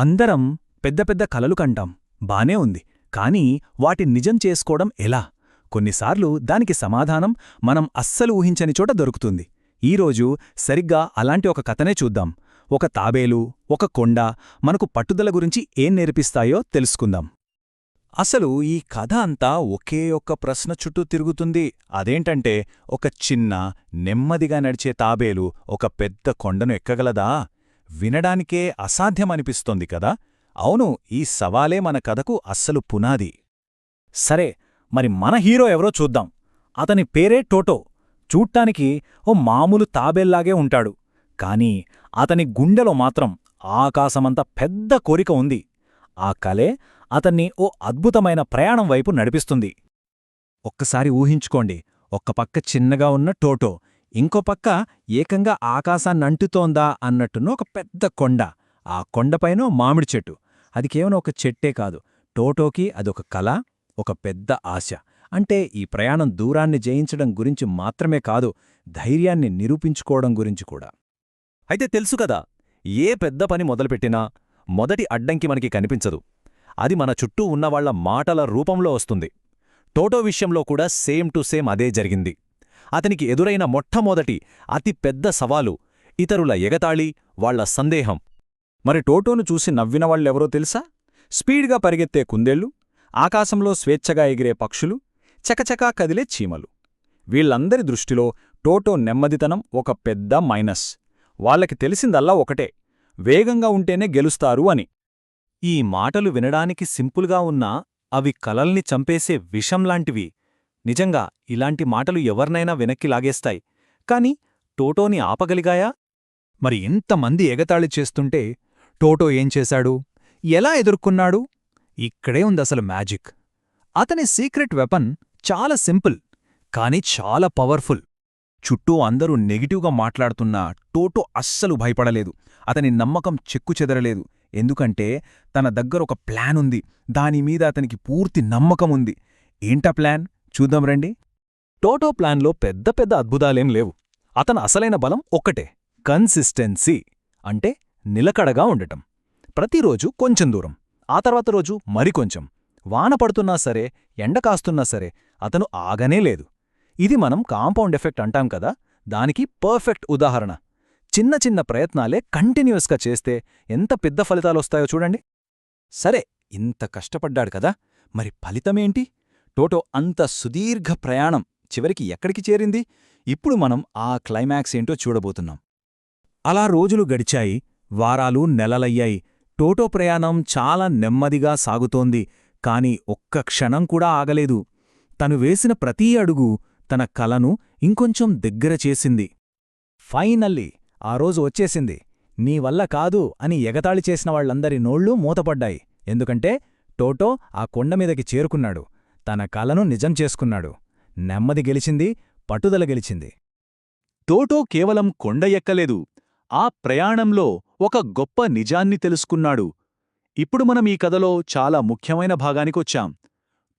అందరం పెద్ద పెద్ద కలలు కంటాం. బానే ఉంది. కానీ వాటి నిజం చేసుకోవడం ఎలా? కొన్నిసార్లు దానికి సమాధానం మనం అస్సలు ఊహించని చోట దొరుకుతుంది. ఈరోజు సరిగ్గా అలాంటి ఒక కథనే చూద్దాం. ఒక తాబేలు ఒక కొండ మనకు పట్టుదల గురించి ఏం నేర్పిస్తాయో తెలుసుకుందాం. అసలు ఈ కథ అంతా ఒకే ఒక్క ప్రశ్న చుట్టూ తిరుగుతుంది. అదేంటంటే ఒక చిన్న నెమ్మదిగా నడిచే తాబేలు ఒక పెద్ద కొండను ఎక్కగలదా? వినడానికే అసాధ్యమనిపిస్తోంది కదా? అవును ఈ సవాలే మన కథకు అస్సలు పునాది. సరే మరి మన హీరో ఎవరో చూద్దాం. అతని పేరే టోటో. చూడ్టానికి ఓ మామూలు తాబేల్లాగే ఉంటాడు. కాని అతని గుండెలో మాత్రం ఆకాశమంత పెద్ద కోరిక ఉంది. ఆ కలే అతన్ని ఓ అద్భుతమైన ప్రయాణం వైపు నడిపిస్తుంది. ఒక్కసారి ఊహించుకోండి ఒక్కపక్క చిన్నగా ఉన్న టోటో ఇంకో పక్క ఏకంగా ఆకాశాన్నంటుతోందా అన్నట్టున్న ఒక పెద్ద కొండ. ఆ కొండపైనో మామిడి చెట్టు. అది కేవలం ఒక చెట్టే కాదు. టోటోకి అదొక కల ఒక పెద్ద ఆశ. అంటే ఈ ప్రయాణం దూరాన్ని జయించడం గురించి మాత్రమే కాదు ధైర్యాన్ని నిరూపించుకోవడం గురించి కూడా. అయితే తెలుసు కదా ఏ పెద్ద పని మొదలుపెట్టినా మొదటి అడ్డంకి మనకి కనిపించదు. అది మన చుట్టూ ఉన్నవాళ్ళ మాటల రూపంలో వస్తుంది. టోటో విషయంలో కూడా సేమ్ టు సేమ్ అదే జరిగింది. అతనికి ఎదురైన మొట్టమొదటి అతి పెద్ద సవాలు ఇతరుల ఎగతాళి వాళ్ళ సందేహం. మరి టోటోను చూసి నవ్వినవాళ్ళెవరో తెలుసా? స్పీడ్గా పరిగెత్తే కుందేళ్ళు ఆకాశంలో స్వేచ్ఛగా ఎగిరే పక్షులు చకచకా కదిలే చీమలు. వీళ్ళందరి దృష్టిలో టోటో నెమ్మదితనం ఒక పెద్ద మైనస్. వాళ్ళకి తెలిసిందల్లా ఒకటే వేగంగా ఉంటేనే గెలుస్తారు అని. ఈ మాటలు వినడానికి సింపుల్గా ఉన్నా అవి కలల్ని చంపేసే విషంలాంటివి నిజంగా ఇలాంటి మాటలు ఎవర్నైనా వెనక్కి లాగేస్తాయి. కాని టోటోని ఆపగలిగాయా? మరి ఇంతమంది ఎగతాళి చేస్తుంటే టోటో ఏం చేశాడు? ఎలా ఎదుర్కొన్నాడు? ఇక్కడే ఉందసలు మ్యాజిక్. అతని సీక్రెట్ వెపన్ చాలా సింపుల్ కాని చాలా పవర్ఫుల్. చుట్టూ అందరూ నెగిటివ్గా మాట్లాడుతున్నా టోటో అస్సలు భయపడలేదు. అతని నమ్మకం చెక్కుచెదరలేదు ఎందుకంటే తన దగ్గర ఒక ప్లాన్ ఉంది. దానిమీద అతనికి పూర్తి నమ్మకం ఉంది. ఏంటా ప్లాన్? చూద్దాం రండి. టోటో ప్లాన్లో పెద్ద పెద్ద అద్భుతాలేం లేవు. అతను అసలైన బలం ఒక్కటే కన్సిస్టెన్సీ అంటే నిలకడగా ఉండటం. ప్రతిరోజు కొంచెం దూరం ఆ తర్వాత రోజు మరికొంచెం వాన పడుతున్నా సరే ఎండ కాస్తున్నా సరే అతను ఆగనే లేదు. ఇది మనం కాంపౌండ్ ఎఫెక్ట్ అంటాం కదా దానికి పర్ఫెక్ట్ ఉదాహరణ. చిన్న చిన్న ప్రయత్నాలే కంటిన్యూస్గా చేస్తే ఎంత పెద్ద ఫలితాలొస్తాయో చూడండి. సరే ఇంత కష్టపడ్డాడు కదా మరి ఫలితమేంటి? టోటో అంత సుదీర్ఘ ప్రయాణం చివరికి ఎక్కడికి చేరింది? ఇప్పుడు మనం ఆ క్లైమాక్స్ ఏంటో చూడబోతున్నాం. అలా రోజులు గడిచాయి వారాలు నెలలయ్యాయి. టోటో ప్రయాణం చాలా నెమ్మదిగా సాగుతోంది కాని ఒక్క క్షణం కూడా ఆగలేదు. తను వేసిన ప్రతీ అడుగు తన కలను ఇంకొంచెం దగ్గర చేసింది. ఫైనల్లీ ఆ రోజు వచ్చేసింది. నీ వల్ల కాదు అని ఎగతాళి చేసిన వాళ్ళందరి నోళ్ళూ మూతపడ్డాయి. ఎందుకంటే టోటో ఆ కొండమీదకి చేరుకున్నాడు. తన కలను నిజం చేసుకున్నాడు. నెమ్మది గెలిచింది పట్టుదల గెలిచింది. టోటో కేవలం కొండ ఎక్కలేదు. ఆ ప్రయాణంలో ఒక గొప్ప నిజాన్ని తెలుసుకున్నాడు. ఇప్పుడు మనం ఈ కథలో చాలా ముఖ్యమైన భాగానికొచ్చాం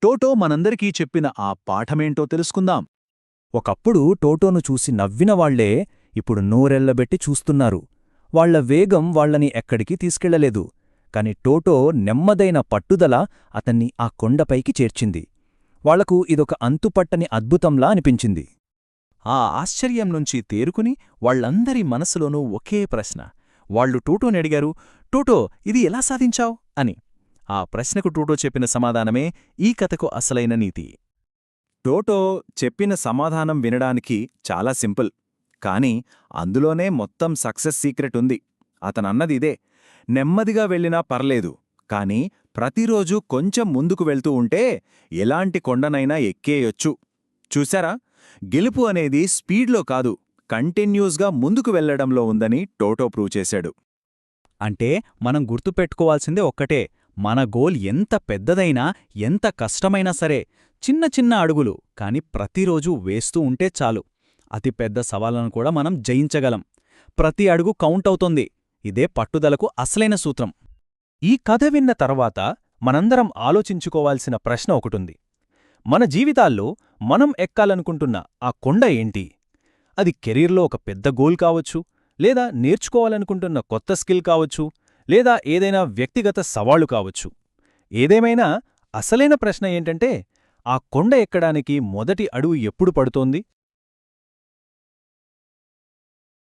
టోటో మనందరికీ చెప్పిన ఆ పాఠమేంటో తెలుసుకుందాం. ఒకప్పుడు టోటోను చూసి నవ్వినవాళ్ళే ఇప్పుడు నోరెళ్ళబెట్టి చూస్తున్నారు. వాళ్ళ వేగం వాళ్ళని ఎక్కడికి తీసుకెళ్ళలేదు. కాని టోటో నెమ్మదైన పట్టుదల అతన్ని ఆ కొండపైకి చేర్చింది. వాళ్ళకు ఇదొక అంతుపట్టని అద్భుతంలా అనిపించింది. ఆ ఆశ్చర్యం నుంచి తేరుకుని వాళ్ళందరి మనసులోనూ ఒకే ప్రశ్న. వాళ్ళు టూటోని అడిగారు టూటో ఇది ఎలా సాధించావు? అని. ఆ ప్రశ్నకు టూటో చెప్పిన సమాధానమే ఈ కథకు అసలైన నీతి. టోటో చెప్పిన సమాధానం వినడానికి చాలా సింపుల్. కాని అందులోనే మొత్తం సక్సెస్ సీక్రెట్ ఉంది. అతనన్నది ఇదే. నెమ్మదిగా వెళ్ళినా పర్లేదు. కాని ప్రతిరోజూ కొంచెం ముందుకు వెళ్తూ ఉంటే ఎలాంటి కొండనైనా ఎక్కేయొచ్చు. చూశారా? గెలుపు అనేది స్పీడ్లో కాదు కంటిన్యూస్గా ముందుకు వెళ్ళడంలో ఉందని టోటో ప్రూవ్ చేశాడు. అంటే మనం గుర్తుపెట్టుకోవాల్సిందే ఒక్కటే మన గోల్ ఎంత పెద్దదైనా ఎంత కష్టమైనా సరే చిన్న చిన్న అడుగులు కాని ప్రతిరోజూ వేస్తూ ఉంటే చాలు. అతి పెద్ద సవాళ్ళను కూడా మనం జయించగలం. ప్రతి అడుగు కౌంటవుతోంది ఇదే పట్టుదలకు అసలైన సూత్రం. ఈ కథ విన్న తర్వాత మనందరం ఆలోచించుకోవాల్సిన ప్రశ్న ఒకటుంది. మన జీవితాల్లో మనం ఎక్కాలనుకుంటున్న ఆ కొండ ఏంటి? అది కెరీర్లో ఒక పెద్ద గోల్ కావచ్చు లేదా నేర్చుకోవాలనుకుంటున్న కొత్త స్కిల్ కావచ్చు లేదా ఏదైనా వ్యక్తిగత సవాళ్ళు కావచ్చు. ఏదేమైనా అసలైన ప్రశ్న ఏంటంటే ఆ కొండ ఎక్కడానికి మొదటి అడుగు ఎప్పుడు పడుతోంది?